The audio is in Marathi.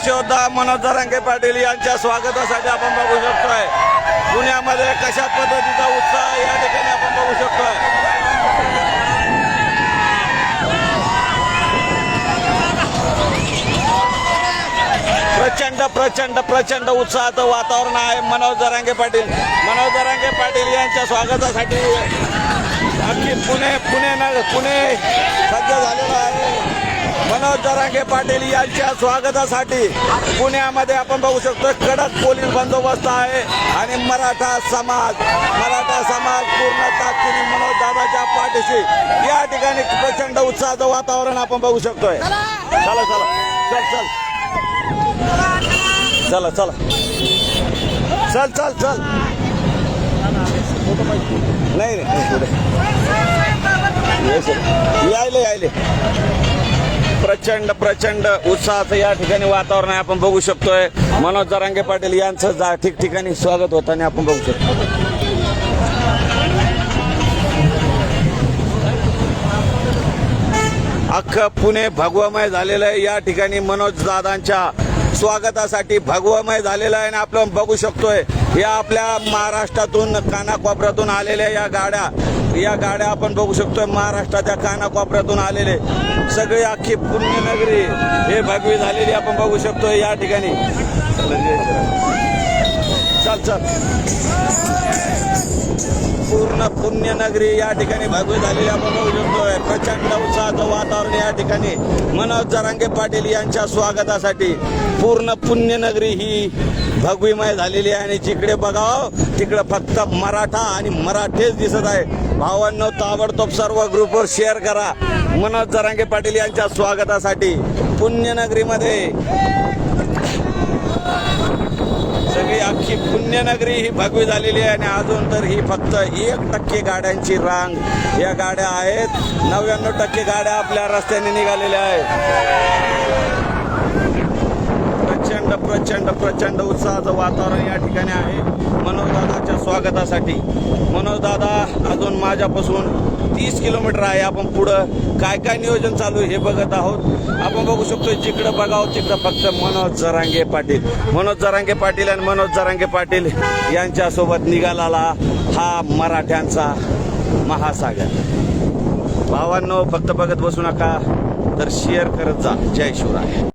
यशोदा मनोज जरांगे पाटील यांच्या स्वागतासाठी आपण बघू शकतोय. पुण्यामध्ये कशा पद्धतीचा उत्साह या ठिकाणी आपण बघू शकतोय. प्रचंड प्रचंड प्रचंड उत्साहाचं वातावरण आहे मनोज जरांगे पाटील. मनोज दरांगे पाटील यांच्या स्वागतासाठी अगदी पुणे पुणे न पुणे सज्ज झालेलं आहे. मनोज जरांगे पाटील यांच्या स्वागतासाठी पुण्यामध्ये आपण बघू शकतो कडक पोलीस बंदोबस्त आहे आणि मराठा समाज मराठा समाज पूर्ण ताकदीने मनोज दादाच्या पाठीशी या ठिकाणी प्रचंड उत्साहाचं वातावरण आपण बघू शकतोय. चला. चला चल. चल चला. चला चल. चल चल नाही. यायले यायले. प्रचंड प्रचंड उत्साहाचं या ठिकाणी वातावरण आहे. आपण बघू शकतोय. मनोज जरांगे पाटील यांचं जा ठिकठिकाणी स्वागत होताना आपण बघू शकतो. अख्खं पुणे भगवमय झालेलं आहे. या ठिकाणी मनोज दादांच्या स्वागतासाठी भगवमय झालेलं आहे आणि आपण बघू शकतोय या आपल्या महाराष्ट्रातून कानाकोपऱ्यातून आलेल्या या गाड्या या गाड्या आपण बघू शकतोय महाराष्ट्राच्या कानाकोपऱ्यातून आलेले. सगळी अख्खी पुण्यनगरी हे भगवी झालेली आपण बघू शकतोय या ठिकाणी. चल चल. पूर्ण पुण्यनगरी या ठिकाणी भगवी झालेली आपण शकतोय प्रचंड उत्साहाचं वातावरण या ठिकाणी. मनोज जरांगे पाटील यांच्या स्वागतासाठी पूर्ण पुण्यनगरी ही भगवीमय झालेली आहे. आणि जिकडे बघाव तिकडे फक्त मराठा आणि मराठेच दिसत आहे. भावांनो ताबडतोब सर्व ग्रुपवर शेअर करा. मनोज जरांगे पाटील यांच्या स्वागतासाठी पुण्यनगरीमध्ये. की पुण्यनगरी ही भगवी झालेली आहे आणि अजून तर ही फक्त एक टक्के गाड्यांची रांग या गाड्या आहेत. नव्याण्णव टक्के गाड्या आपल्या रस्त्याने निघालेल्या आहेत. प्रचंड प्रचंड प्रचंड उत्साहाचं वातावरण या ठिकाणी आहे. मनोजदादाच्या स्वागतासाठी. मनोजदादा अजून माझ्यापासून तीस किलोमीटर आहे. आपण पुढं काय काय नियोजन चालू आहे हे बघत आहोत. आपण बघू शकतो जिकडं बघावं तिकडं फक्त मनोज जरांगे पाटील. मनोज जरांगे पाटील आणि मनोज जरांगे पाटील यांच्यासोबत निघालेला हा मराठ्यांचा महासागर. भावांनो फक्त बघत बसू नका तर शेअर करत जा. जय शिवराय.